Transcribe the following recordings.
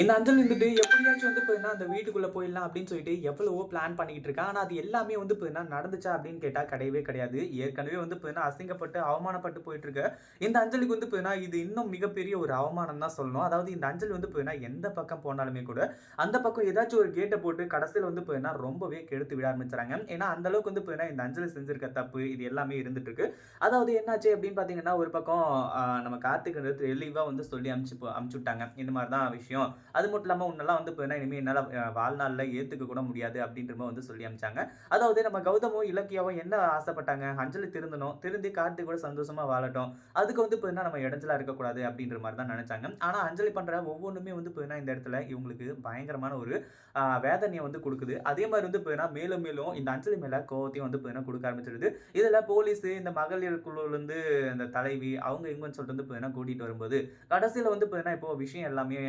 இந்த அஞ்சல் வந்துட்டு எப்படியாச்சும் வந்து போயின்னா அந்த வீட்டுக்குள்ள போயிடலாம் அப்படின்னு சொல்லிட்டு எவ்வளவோ பிளான் பண்ணிக்கிட்டு இருக்கான் ஆனா அது எல்லாமே வந்து போயின்னா நடந்துச்சா அப்படின்னு கேட்டா கிடையவே கிடையாது. ஏற்கனவே வந்து போயின்னா அசிங்கப்பட்டு அவமானப்பட்டு போயிட்டு இருக்க. இந்த அஞ்சலிக்கு வந்து போயின்னா இது இன்னும் மிகப்பெரிய ஒரு அவமானம் தான் சொல்லணும். அதாவது இந்த அஞ்சல் வந்து போயின்னா எந்த பக்கம் போனாலுமே கூட அந்த பக்கம் ஏதாச்சும் ஒரு கேட்டை போட்டு கடைசியில் வந்து போயின்னா ரொம்பவே கெடுத்து விட ஆரம்பிச்சாங்க ஏன்னா அந்த அளவுக்கு வந்து போயின்னா இந்த அஞ்சலி செஞ்சிருக்க தப்பு இது எல்லாமே இருந்துட்டு இருக்கு. அதாவது என்னாச்சு அப்படின்னு பார்த்தீங்கன்னா ஒரு பக்கம் நம்ம கார்த்திக் தெளிவாக வந்து சொல்லி அமுச்சு அமுச்சு விட்டாங்க. இந்த மாதிரி தான் விஷயம். அது மட்டும் இல்லாமல் உன்னெல்லாம் வந்து பார்த்தீங்கன்னா இனிமேல் என்னால் வாழ்நாளில் ஏற்றுக்க கூட முடியாது அப்படின்ற மாதிரி வந்து சொல்லி அமிச்சாங்க அதாவது நம்ம கௌதமும் இலக்கியாவும் என்ன ஆசைப்பட்டாங்க? அஞ்சலி திருந்தணும். திருந்தி கார்த்திக் கூட சந்தோஷமாக வாழட்டும். அதுக்கு வந்து பார்த்தீங்கன்னா நம்ம இடத்துல இருக்கக்கூடாது அப்படின்ற மாதிரி தான் நினச்சாங்க. ஆனால் அஞ்சலி பண்ணுற ஒவ்வொன்றுமே வந்து போயினா இந்த இடத்துல இவங்களுக்கு பயங்கரமான ஒரு வேதனையை வந்து கொடுக்குது. அதே மாதிரி வந்து பார்த்தீங்கன்னா மேலும் மேலும் இந்த அஞ்சலி மேலே கோவத்தையும் வந்து போயினா கொடுக்க ஆரம்பிச்சிடுது இதில் போலீஸ் இந்த மகளிர் குழுலேருந்து இந்த தலைவி அவங்க இவங்கன்னு சொல்லிட்டு வந்து பார்த்தீங்கன்னா கூட்டிகிட்டு வரும்போது கடைசியில் வந்து பார்த்தீங்கன்னா இப்போ விஷயம் எல்லாமே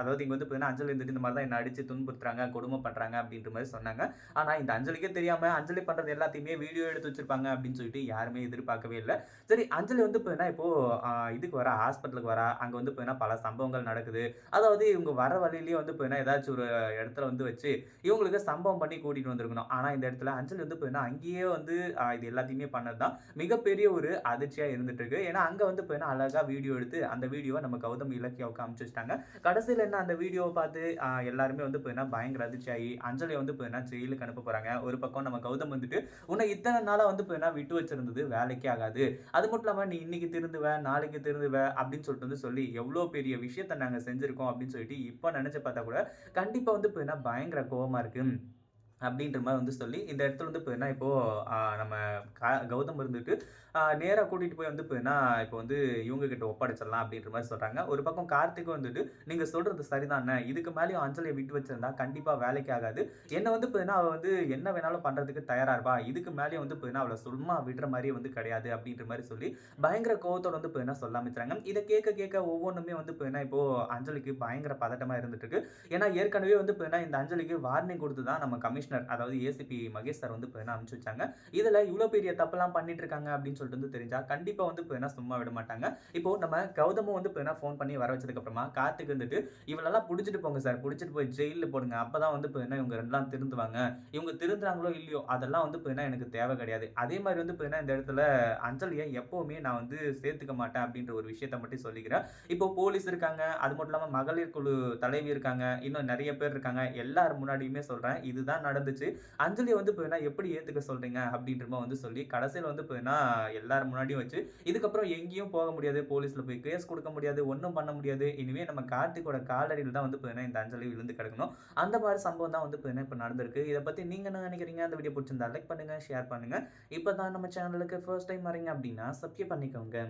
அதாவது இங்கே வந்து பார்த்தீங்கன்னா அஞ்சலி இந்த மாதிரி தான் என்ன அடித்து துன்புறுத்துறாங்க கொடுமை பண்ணுறாங்க அப்படின்ற மாதிரி சொன்னாங்க. ஆனால் இந்த அஞ்சலிக்கே தெரியாமல் அஞ்சலி பண்ணுறது எல்லாத்தையுமே வீடியோ எடுத்து வச்சிருப்பாங்க அப்படின்னு சொல்லிட்டு யாருமே எதிர்பார்க்கவே இல்லை. சரி அஞ்சலி வந்து பார்த்தீங்கன்னா இப்போது இதுக்கு வர ஹாஸ்பிட்டலுக்கு வர அங்கே வந்து பார்த்தீங்கன்னா பல சம்பவங்கள் நடக்குது. அதாவது இவங்க வர வழியிலேயே வந்து பார்த்தீங்கன்னா ஏதாச்சும் ஒரு இடத்துல வந்து வச்சு இவங்களுக்கு சம்பவம் பண்ணி கூட்டிகிட்டு வந்திருக்கணும். ஆனால் இந்த இடத்துல அஞ்சலி வந்து பார்த்தீங்கன்னா அங்கேயே வந்து இது எல்லாத்தையுமே பண்ணது தான் மிகப்பெரிய ஒரு அதிர்ச்சியாக இருந்துட்டு இருக்கு. ஏன்னா அங்கே வந்து பார்த்தீங்கன்னா அழகாக வீடியோ எடுத்து அந்த வீடியோவை நம்ம கௌதம் இலக்கியாவுக்கு அமுச்சு வச்சிட்டாங்க. கடைசியில் என்ன அந்த வீடியோவை பார்த்து எல்லாருமே வந்து போயினா பயங்கர அதிர்ச்சி ஆகி அஞ்சலி வந்து போயினா ஜெயிலுக்கு அனுப்ப போகிறாங்க ஒரு பக்கம் நம்ம கௌதம் வந்துட்டு உன்னை இத்தனை நாளாக வந்து போயினா விட்டு வச்சிருந்தது வேலைக்கே ஆகாது. அது மட்டும் இல்லாமல் நீ இன்னைக்கு திருந்துவ நாளைக்கு திருந்துவ அப்படின்னு சொல்லிட்டு வந்து சொல்லி எவ்வளோ பெரிய விஷயத்தை நாங்கள் செஞ்சுருக்கோம் அப்படின்னு சொல்லிட்டு இப்போ நினச்சி பார்த்தா கூட கண்டிப்பாக வந்து போயினா பயங்கர கோபமாக இருக்குது அப்படின்ற மாதிரி வந்து சொல்லி இந்த இடத்துல வந்து இப்போ என்ன இப்போது நம்ம கா- கௌதம் இருந்துட்டு நேராக கூட்டிகிட்டு போய் வந்து இப்போ என்ன இப்போ வந்து இவங்க கிட்ட ஒப்படைச்சிடலாம் அப்படின்ற மாதிரி சொல்கிறாங்க ஒரு பக்கம் கார்த்திக்கும் வந்துட்டு நீங்கள் சொல்கிறது சரிதானே? இதுக்கு மேலேயும் அஞ்சலியை விட்டு வச்சிருந்தா கண்டிப்பாக வேலைக்கு ஆகாது. என்னை வந்து இப்போ என்ன அவள் வந்து என்ன வேணாலும் பண்ணுறதுக்கு தயாராக இருப்பா. இதுக்கு மேலேயும் வந்து இப்போ என்ன அவளை சும்மா விடுற மாதிரியே வந்து கிடையாது அப்படின்ற மாதிரி சொல்லி பயங்கர கோவத்தோட வந்து இப்போ என்ன சொல்ல ஆரம்பிச்சாங்க இதை கேட்க கேட்க ஒவ்வொன்றுமே வந்து இப்போ என்ன இப்போது அஞ்சலிக்கு பயங்கர பதட்டமாக இருந்துட்டு இருக்கு. ஏன்னா ஏற்கனவே வந்து இப்போ என்ன இந்த அஞ்சலிக்கு வார்னிங் கொடுத்து தான் நம்ம கமிஷனர் அதாவது ஏசிபி மகேஷ் சார் வந்து இப்போ என்ன அனுப்பிச்சு வச்சாங்க இதில் இவ்வளோ பெரிய தப்பெல்லாம் பண்ணிட்டு இருக்காங்க அப்படின்னு சொல்லிட்டு வந்து தெரிஞ்சால் கண்டிப்பாக வந்து இப்போ என்ன சும்மா விட மாட்டாங்க. இப்போ நம்ம கௌதமும் வந்து இப்போ என்ன ஃபோன் பண்ணி வர வச்சதுக்கப்புறமா காத்துக்கு வந்துட்டு இவளெல்லாம் பிடிச்சிட்டு போங்க சார் பிடிச்சிட்டு போய் ஜெயிலில் போடுங்க அப்பதான் வந்து இப்போ என்ன இவங்க ரெண்டெல்லாம் திருந்துவாங்க. இவங்க திருந்துறாங்களோ இல்லையோ அதெல்லாம் வந்து இப்போ என்ன எனக்கு தேவை கிடையாது. அதே மாதிரி வந்து இப்போ என்ன இந்த இடத்துல அஞ்சலியை எப்போவுமே நான் வந்து சேர்த்துக்க மாட்டேன் அப்படின்ற ஒரு விஷயத்த மட்டும் சொல்லிக்கிறேன். இப்போ போலீஸ் இருக்காங்க அது மட்டும் இல்லாமல் மகளிர் குழு தலைவி இருக்காங்க இன்னும் நிறைய பேர் இருக்காங்க எல்லார் முன்னாடியுமே சொல்கிறேன் இதுதான் நடந்துச்சு. அஞ்சலியை வந்து இப்போ எப்படி ஏற்றுக்க சொல்கிறீங்க அப்படின்ற மாதிரி வந்து சொல்லி கடைசியில் வந்து இப்போ எல்லாரும் முன்னாடியும் வச்சு இதுக்கப்புறம் எங்கேயும் போக முடியாது போலீஸில் போய் கேஸ் கொடுக்க முடியாது ஒன்றும் பண்ண முடியாது. இனிமே நம்ம கார்த்திகோட காலடியில் தான் வந்து இப்போ என்ன இந்த அஞ்சலி விழுந்து கிடக்கணும். அந்த மாதிரி சம்பவம் தான் வந்து இப்போ என்ன இப்போ நடந்திருக்கு. இதை பற்றி நீங்கள் என்ன நினைக்கிறீங்க? அந்த வீடியோ பிடிச்சிருந்தா லைக் பண்ணுங்கள் ஷேர் பண்ணுங்கள் இப்போ தான் நம்ம சேனலுக்கு ஃபர்ஸ்ட் டைம் வரீங்க அப்படின்னா சப்ஸ்கிரைப் பண்ணிக்கோங்க.